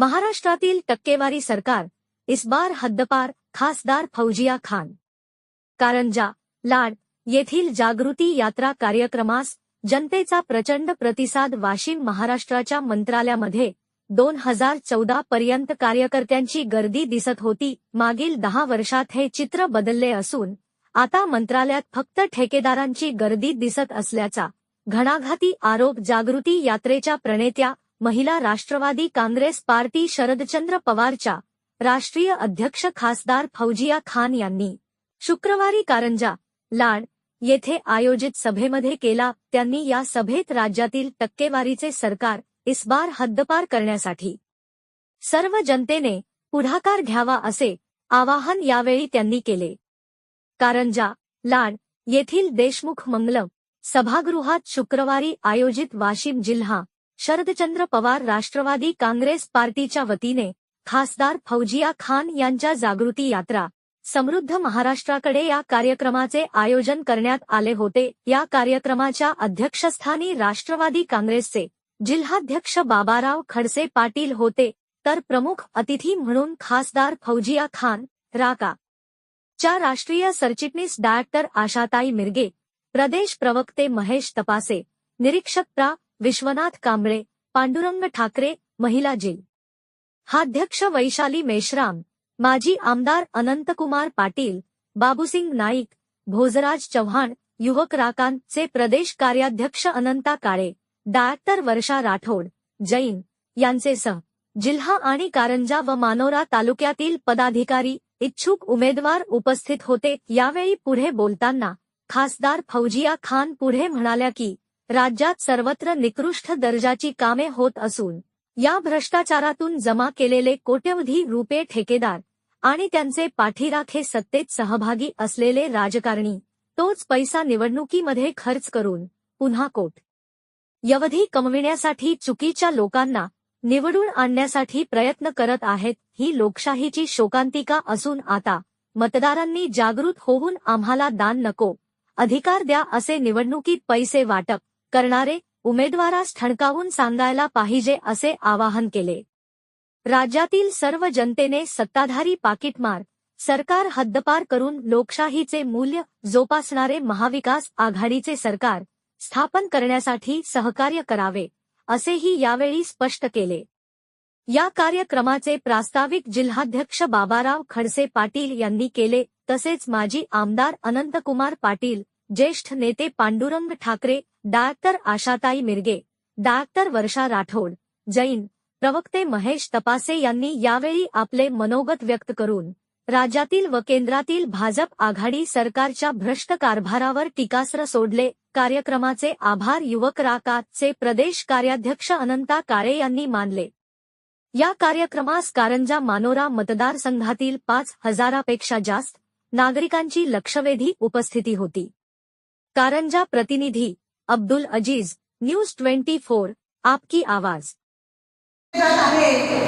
महाराष्ट्रातील टक्केवारी सरकार इस बार हद्दपार खासदार फौजिया खान. कारंजा लाड येथील जागृती यात्रा कार्यक्रमास जनतेचा प्रचंड प्रतिसाद वाशिम महाराष्ट्राच्या मंत्रालयामध्ये दोन हजार चौदा पर्यंत कार्यकर्त्यांची गर्दी दिसत होती मागील दहा वर्षात हे चित्र बदलले असून आता मंत्रालयात फक्त ठेकेदारांची गर्दी दिसत असल्याचा घणाघाती आरोप जागृती यात्रेच्या प्रणेत्या महिला राष्ट्रवादी काँग्रेस पार्टी शरदचंद्र पवारच्या राष्ट्रीय अध्यक्ष खासदार फौजिया खान यांनी शुक्रवारी कारंजा लाड येथे आयोजित सभेमध्ये केला. त्यांनी या सभेत राज्यातील टक्केवारीचे सरकार इस बार हद्दपार करण्यासाठी सर्व जनतेने पुढाकार घ्यावा असे आवाहन यावेळी त्यांनी केले. कारंजा लाड येथील देशमुख मंगलम सभागृहात शुक्रवारी आयोजित वाशिम जिल्हा शरदचंद्र पवार राष्ट्रवादी काँग्रेस पार्टीच्या वतीने खासदार फौजिया खान यांच्या जागृती यात्रा समृद्ध महाराष्ट्राकडे या कार्यक्रमाचे आयोजन करण्यात आले होते. या कार्यक्रमाच्या अध्यक्षस्थानी राष्ट्रवादी काँग्रेसचे जिल्हाध्यक्ष बाबाराव खडसे पाटील होते. तर प्रमुख अतिथी म्हणून खासदार फौजिया खान राका. च्या राष्ट्रीय सरचिटणीस डायरेक्टर आशाताई मिरगे प्रदेश प्रवक्ते महेश तपासे निरीक्षक प्रा. विश्वनाथ कांबळे पांडुरंग ठाकरे महिला जिल हाध्यक्ष वैशाली मेश्राम माजी आमदार अनंतकुमार पाटील बाबूसिंग नाईक भोजराज चव्हाण युवक राकांचे प्रदेश कार्याध्यक्ष अनंता काळे डायरेक्टर वर्षा राठोड जैन यांचे सह जिल्हा आणि कारंजा व मानोरा तालुक्यातील पदाधिकारी इच्छुक उमेदवार उपस्थित होते. यावेळी पुढे बोलताना खासदार फौजिया खान पुढे म्हणाल्या की राज्यात सर्वत्र निकृष्ट दर्जाची कामे होत असून या भ्रष्टाचारातून जमा केलेले कोट्यवधी रुपये ठेकेदार आणि त्यांचे पाठीराखे सत्तेत सहभागी असलेले राजकारणी तोच पैसा निवडणुकीमध्ये खर्च करून पुन्हा कोट. यवधी कमविण्यासाठी चुकीच्या लोकांना निवडून आणण्यासाठी प्रयत्न करत आहेत ही लोकशाहीची शोकांतिका असून आता मतदारांनी जागृत होऊन आम्हाला दान नको अधिकार द्या असे निवडणुकीत पैसे वाटप करणारे उमेदवारास ठणकावून सांगायला पाहिजे असे आवाहन केले. राज्यातील सर्व जनतेने सत्ताधारी पाकिटमार सरकार हद्दपार करून लोकशाहीचे मूल्य जोपासणारे महाविकास आघाडीचे सरकार स्थापन करण्यासाठी सहकार्य करावे असेही यावेळी स्पष्ट केले. या कार्यक्रमाचे प्रास्ताविक जिल्हाध्यक्ष बाबाराव खडसे पाटील यांनी केले तसेच माजी आमदार अनंतकुमार पाटील ज्येष्ठ नेते पांडुरंग ठाकरे डायरेक्टर आशाताई मिरगे डायरेक्टर वर्षा राठोड जैन प्रवक्ते महेश तपासे यांनी यावेळी आपले मनोगत व्यक्त करून राज्यातील व केंद्रातील भाजप आघाडी सरकारच्या भ्रष्ट कारभारावर टीकास्त्र सोडले. कार्यक्रमाचे आभार युवक राकाचे प्रदेश कार्याध्यक्ष अनंता काळे यांनी मानले. या कार्यक्रमास कारंजा मानोरा मतदारसंघातील पाच हजारापेक्षा जास्त नागरिकांची लक्षवेधी उपस्थिती होती. कारंजा प्रतिनिधी Abdul Aziz news twenty four आपकी आवाज. आहे.